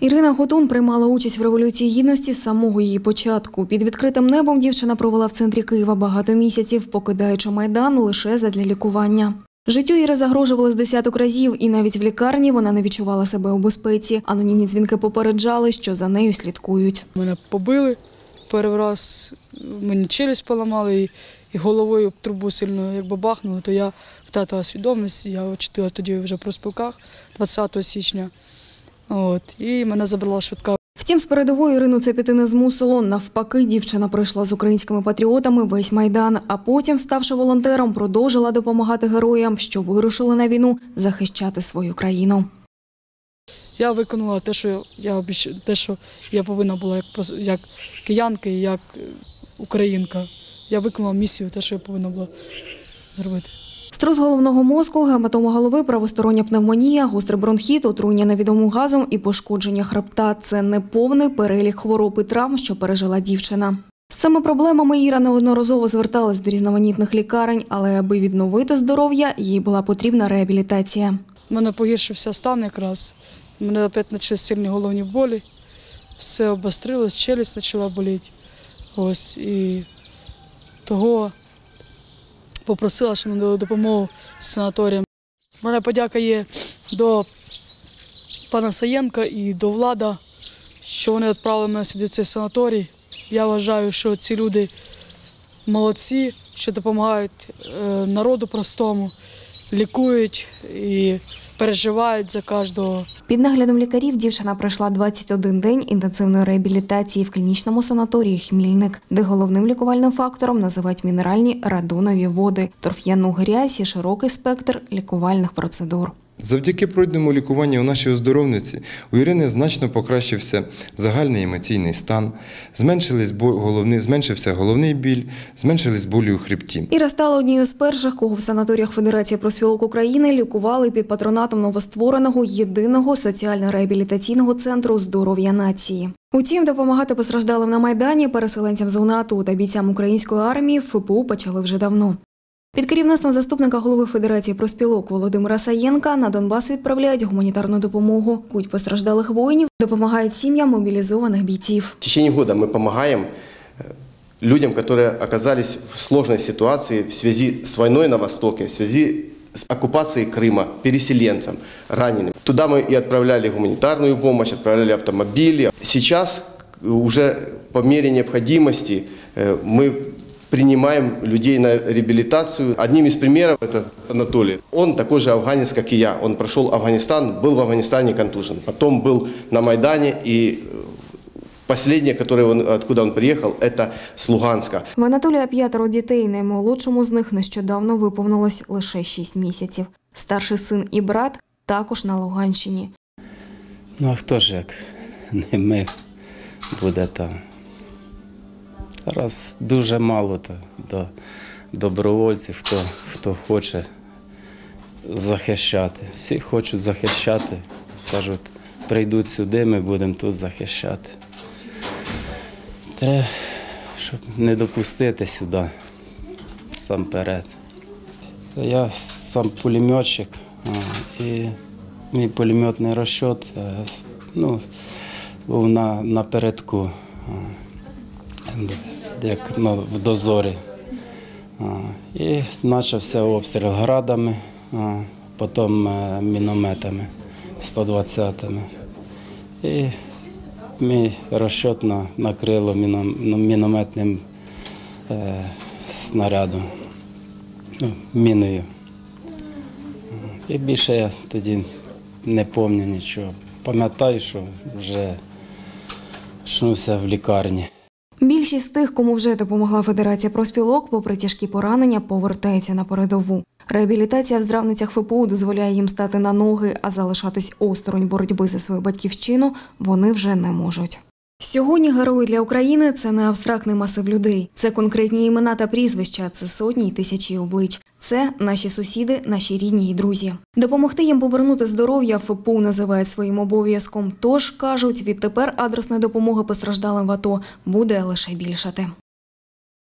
Ірина Готун приймала участь в революції гідності з самого її початку. Під відкритим небом дівчина провела в центрі Києва багато місяців, покидаючи майдан лише задля лікування. Життю Іри загрожували з десяток разів, і навіть в лікарні вона не відчувала себе у безпеці. Анонімні дзвінки попереджали, що за нею слідкують. Мене побили перший раз, мені челюсть поламали і, і головою об трубу сильно як бабахнули, то я втратила свідомість, я очутила тоді вже в проспілках 20 січня. От, і мене забрала швидка. Втім, з передової Ірину це піти не змусило. Навпаки, дівчина пройшла з українськими патріотами весь майдан, а потім, ставши волонтером, продовжила допомагати героям, що вирушили на війну захищати свою країну. Я виконала те, що я обіщ... те, що я повинна була як, як киянка і як е, українка. Я виконала місію, те, що я повинна була зробити. Струс головного мозку, гематома голови, правостороння пневмонія, гострий бронхіт, отруєння невідомим газом і пошкодження хребта – це не повний перелік хвороб і травм, що пережила дівчина. З цими проблемами Іра неодноразово зверталась до різноманітних лікарень, але аби відновити здоров'я, їй була потрібна реабілітація. У мене погіршився стан якраз. У мене опять почались сильні головні болі. Все обострилось, челюсть почала боліти. Ось і того попросила, що мені допомогу з санаторієм. Мене подяка є до пана Саєнка і до влада, що вони відправили мене сюди в цей санаторій. Я вважаю, що ці люди молодці, що допомагають е, народу простому, лікують і переживають за кожного. Під наглядом лікарів дівчина пройшла 21 день інтенсивної реабілітації в клінічному санаторії Хмільник, де головним лікувальним фактором називають мінеральні радонові води, торф'яну грязь і широкий спектр лікувальних процедур. Завдяки пройденому лікуванню у нашій оздоровниці у Ірини значно покращився загальний емоційний стан, головний, зменшився головний біль, зменшились болі у хребті. Іра стала однією з перших, кого в санаторіях Федерації профспілок України лікували під патронатом новоствореного єдиного соціально-реабілітаційного центру здоров'я нації. Утім, допомагати постраждалим на майдані, переселенцям зони АТО та бійцям української армії ФПУ почали вже давно. Під керівництвом заступника голови Федерації профспілок Володимира Саєнка на Донбас відправляють гуманітарну допомогу. Куть постраждалих воїнів допомагають сім'ям мобілізованих бійців. В течение года мы помогаем э, людям, которые оказались в сложной ситуации в связи с войной на Востоке, в связи с оккупацией Крыма, переселенцам, раненым. Туда мы и отправляли гуманитарную помощь, отправляли автомобили. Сейчас э, уже по мере необходимости э, мы принимаем людей на реабилитацию. Одним из примеров это Анатолий. Он такой же афганец, как и я. Он прошел Афганистан, был в Афганистане контужен. Потом был на Майдане и э, Последнее, которое он, откуда он приехал, это с Луганска. В Анатолія п'ятеро дітей. Наймолодшому з них нещодавно виповнилось лише 6 місяців. Старший син і брат також на Луганщині. Ну а хто ж як не ми буде там? Зараз дуже мало до добровольців, хто, хто хоче захищати. Всі хочуть захищати. Кажуть, прийдуть сюди, ми будемо тут захищати. Треба, щоб не допустити сюди сам перед. Я сам пулеметчик, і мій пулеметний розчот е, ну, був на, напередку, як на, в дозорі. І почався обстріл градами, потім е, мінометами 120-ми. І мій розчот на- накрило ну, мінометним е, снарядом, ну, міною. І більше я тоді не пам'ятаю нічого. Пам'ятаю, що вже очнувся в лікарні. Більшість тих, кому вже допомогла Федерація профспілок, попри тяжкі поранення, повертається на передову. Реабілітація в здравницях ФПУ дозволяє їм стати на ноги, а залишатись осторонь боротьби за свою батьківщину вони вже не можуть. Сьогодні герої для України це не абстрактний масив людей. Це конкретні імена та прізвища, це сотні й тисячі облич. Це наші сусіди, наші рідні і друзі. Допомогти їм повернути здоров'я ФПУ називають своїм обов'язком. Тож кажуть, відтепер адресної допомоги постраждалим в АТО буде лише більшати.